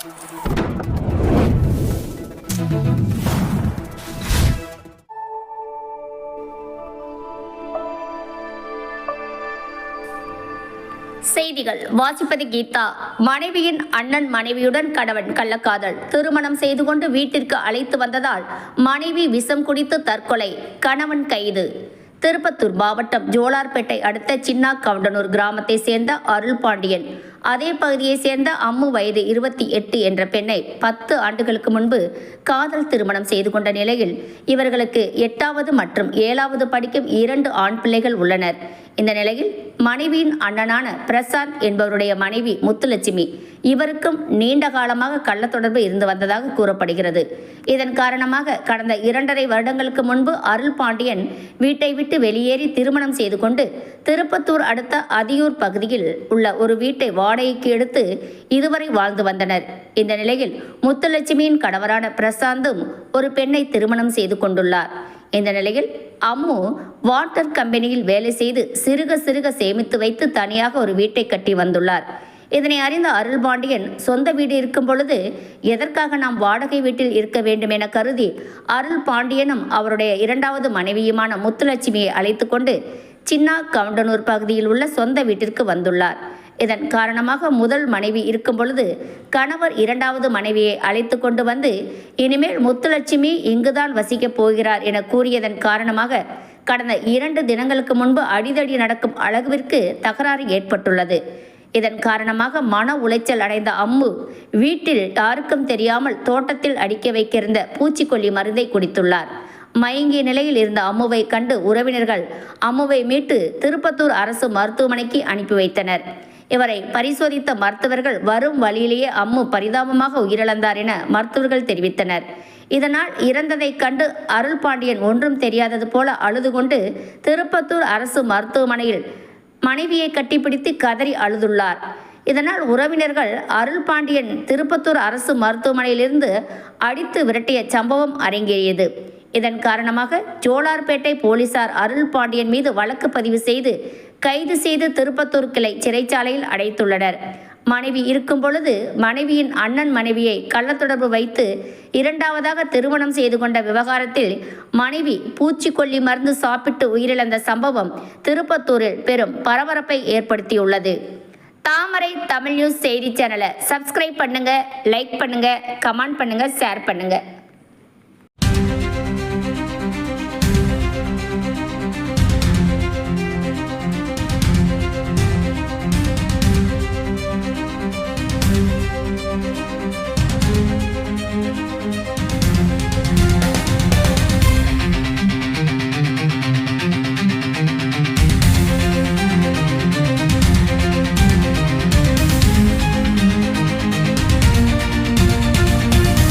செய்திகள். வாசிப்பது கீதா. மனைவியின் அண்ணன் மனைவியுடன் கணவன் கள்ளக்காதல். திருமணம் செய்து கொண்டு வீட்டிற்கு அழைத்து வந்ததால் மனைவி விஷம் குடித்து தற்கொலை. கணவன் கைது. திருப்பத்தூர் மாவட்டம் ஜோலார்பேட்டை அடுத்த சின்னா கவுண்டனூர் கிராமத்தை சேர்ந்த அருள் பாண்டியன் அதே பகுதியை சேர்ந்த அம்மு வயது இருபத்தி எட்டு என்ற பெண்ணை பத்து ஆண்டுகளுக்கு முன்பு காதல் திருமணம் செய்து கொண்ட நிலையில் இவர்களுக்கு எட்டாவது மற்றும் ஏழாவது படிக்கும் இரண்டு ஆண் பிள்ளைகள் உள்ளனர். இந்த நிலையில் மனைவியின் அண்ணனான பிரசாந்த் என்பவருடைய மனைவி முத்துலட்சுமி இவருக்கும் நீண்ட காலமாக கள்ள தொடர்பு இருந்து வந்ததாக கூறப்படுகிறது. இதன் காரணமாக கடந்த இரண்டரை வருடங்களுக்கு முன்பு அருள் பாண்டியன் வீட்டை விட்டு வெளியேறி திருமணம் செய்து கொண்டு திருப்பத்தூர் அடுத்த அதியூர் பகுதியில் உள்ள ஒரு வீட்டை வாடகைக்கு எடுத்து இதுவரை வாழ்ந்து வந்தனர். இந்த நிலையில் முத்துலட்சுமியின் கணவரான பிரசாந்தும் ஒரு பெண்ணை திருமணம் செய்து கொண்டுள்ளார். இந்த நிலையில் அம்மு வாட்டர் கம்பெனியில் வேலை செய்து சிறுக சிறுக சேமித்து வைத்து தனியாக ஒரு வீட்டை கட்டி வந்துள்ளார். இதனை அறிந்த அருள்பாண்டியன் சொந்த வீடு இருக்கும் பொழுது எதற்காக நாம் வாடகை வீட்டில் இருக்க வேண்டும் என கருதி அருள் பாண்டியனும் அவருடைய இரண்டாவது மனைவியுமான முத்துலட்சுமியை அழைத்து கொண்டு சின்னா கவுண்டனூர் பகுதியில் உள்ள சொந்த வீட்டிற்கு வந்துள்ளார். இதன் காரணமாக முதல் மனைவி இருக்கும் பொழுது கணவர் இரண்டாவது மனைவியை அழைத்து கொண்டு வந்து இனிமேல் முத்துலட்சுமி இங்குதான் வசிக்கப் போகிறார் என கூறியதன் காரணமாக கடந்த இரண்டு தினங்களுக்கு முன்பு அடிதடி நடக்கும் அளவிற்கு தகராறு ஏற்பட்டுள்ளது. இதன் காரணமாக மன உளைச்சல் அடைந்த அம்மு வீட்டில் யாருக்கும் தெரியாமல் தோட்டத்தில் அடிக்க வைக்கிருந்த பூச்சிக்கொல்லி மருந்தை குடித்துள்ளார். மயங்கிய நிலையில் இருந்த அம்முவை கண்டு உறவினர்கள் அம்முவை மீட்டு திருப்பத்தூர் அரசு மருத்துவமனைக்கு அனுப்பி வைத்தனர். இவரை பரிசோதித்த மருத்துவர்கள் வரும் வழியிலேயே அம்மு பரிதாபமாக உயிரிழந்தார் என மருத்துவர்கள் தெரிவித்தனர். இதனால் இறந்ததைக் கண்டு அருள் பாண்டியன் ஒன்றும் தெரியாதது போல அழுது கொண்டு திருப்பத்தூர் அரசு மருத்துவமனையில் மனைவியை கட்டிப்பிடித்து கதறி அழுதுள்ளார். இதனால் உறவினர்கள் அருள் பாண்டியன் திருப்பத்தூர் அரசு மருத்துவமனையிலிருந்து அடித்து விரட்டிய சம்பவம் அரங்கேறியது. இதன் காரணமாக ஜோலார்பேட்டை போலீசார் அருள் பாண்டியன் மீது வழக்கு பதிவு செய்து கைது செய்து திருப்பத்தூர் கிளை சிறைச்சாலையில் அடைத்துள்ளனர். மனைவி இருக்கும் பொழுது மனைவியின் அண்ணன் மனைவியை கள்ளத்தொடர்பு வைத்து இரண்டாவதாக திருமணம் செய்து கொண்ட விவகாரத்தில் மனைவி பூச்சிக்கொல்லி மருந்து சாப்பிட்டு உயிரிழந்த சம்பவம் திருப்பத்தூரில் பெரும் பரபரப்பை ஏற்படுத்தியுள்ளது. தாமரை தமிழ் நியூஸ் செய்தி சேனலை சப்ஸ்கிரைப் பண்ணுங்க லைக் பண்ணுங்க கமெண்ட் பண்ணுங்க ஷேர் பண்ணுங்க.